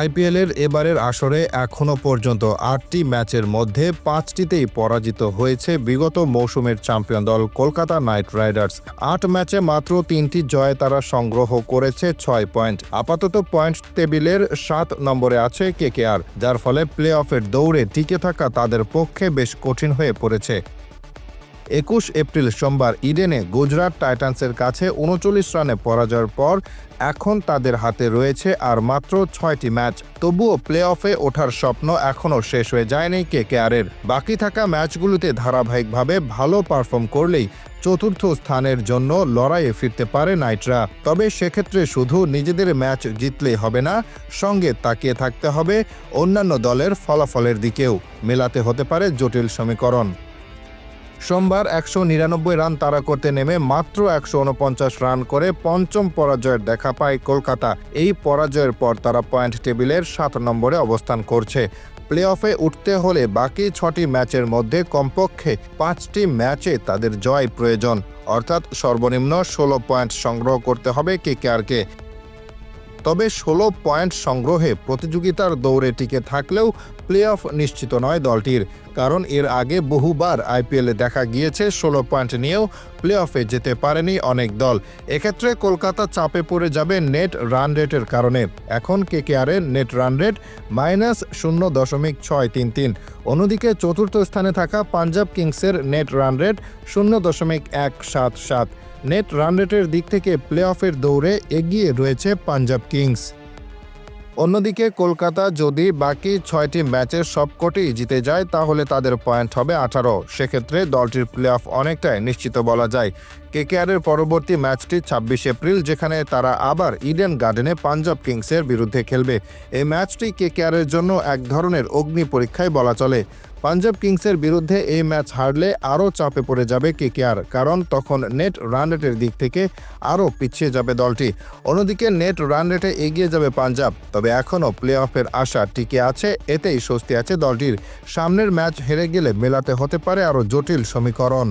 আইপিএলের এবারের আসরে এখনও পর্যন্ত আটটি ম্যাচের মধ্যে পাঁচটিতেই পরাজিত হয়েছে বিগত মৌসুমের চ্যাম্পিয়ন দল কলকাতা নাইট রাইডার্স। আট ম্যাচে মাত্র তিনটি জয় তারা সংগ্রহ করেছে ছয় পয়েন্ট। আপাতত পয়েন্ট টেবিলের সাত নম্বরে আছে কেকেআর, যার ফলে প্লে অফের দৌড়ে টিকে থাকা তাদের পক্ষে বেশ কঠিন হয়ে পড়েছে। একুশ এপ্রিল সোমবার ইডেনে গুজরাট টাইটান্সের কাছে উনচল্লিশ রানে পরাজয়ের পর এখন তাদের হাতে রয়েছে আর মাত্র ছয়টি ম্যাচ। তবুও প্লে অফে ওঠার স্বপ্ন এখনও শেষ হয়ে যায়নি কে কেকেআরের। বাকি থাকা ম্যাচগুলোতে ধারাবাহিকভাবে ভালো পারফর্ম করলেই চতুর্থ স্থানের জন্য লড়াইয়ে ফিরতে পারে নাইটরা। তবে সেক্ষেত্রে শুধু নিজেদের ম্যাচ জিতলেই হবে না, সঙ্গে তাকিয়ে থাকতে হবে অন্যান্য দলের ফলাফলের দিকেও। মেলাতে হতে পারে জটিল সমীকরণ। সোমবার একশো নিরানব্বই রান তাড়া করতে নেমে মাত্র একশো উনপঞ্চাশ রান করে পঞ্চম পরাজয়ের দেখা পায় কলকাতা। এই পরাজয়ের পর তারা পয়েন্ট টেবিলের সাত নম্বরে অবস্থান করছে। প্লে অফে উঠতে হলে বাকি ছটি ম্যাচের মধ্যে কমপক্ষে পাঁচটি ম্যাচে তাদের জয় প্রয়োজন। অর্থাৎ সর্বনিম্ন ষোলো পয়েন্ট সংগ্রহ করতে হবে কেকেআরকে তবে ষোলো পয়েন্ট সংগ্রহে প্রতিযোগিতার দৌড়ে টিকে থাকলেও প্লে অফ নিশ্চিত নয় দলটির, কারণ এর আগে বহুবার আইপিএলে দেখা গিয়েছে ষোলো পয়েন্ট নিয়েও প্লে অফে যেতে পারেনি অনেক দল। এক্ষেত্রে কলকাতা চাপে পড়ে যাবে নেট রান রেটের কারণে। এখন কেকেআরের নেট রান রেট মাইনাস শূন্য দশমিক ছয় তিন তিন। অন্যদিকে চতুর্থ স্থানে থাকা পাঞ্জাব কিংসের নেট রান রেট শূন্য দশমিক এক সাত সাত। নেট রান রেটের দিক থেকে প্লে অফের দৌড়ে এগিয়ে রয়েছে পাঞ্জাব কিংস। অন্যদিকে কলকাতা যদি বাকি ছয়টি ম্যাচের সবকটি জিতে যায়, তাহলে তাদের পয়েন্ট হবে আঠারো। সেক্ষেত্রে দলটির প্লে অফ অনেকটাই নিশ্চিত বলা যায়। কেকেআরের পরবর্তী ম্যাচটি ছাব্বিশ এপ্রিল, যেখানে তারা আবার ইডেন গার্ডেনে পাঞ্জাব কিংসের বিরুদ্ধে খেলবে। এই ম্যাচটি কেকেআরের জন্য এক ধরনের অগ্নি পরীক্ষায় বলা চলে। পাঞ্জাব কিংসের বিরুদ্ধে এই ম্যাচ হারলে আরও চাপে পড়ে যাবে কেকেআর, কারণ তখন নেট রান রেটের দিক থেকে আরও পিছিয়ে যাবে দলটি। অন্যদিকে নেট রান রেটে এগিয়ে যাবে পাঞ্জাব, তবে এখনও প্লে অফের আশা টিকে আছে, এতেই স্বস্তি আছে দলটির। সামনের ম্যাচ হেরে গেলে মেলাতে হতে পারে আরও জটিল সমীকরণ।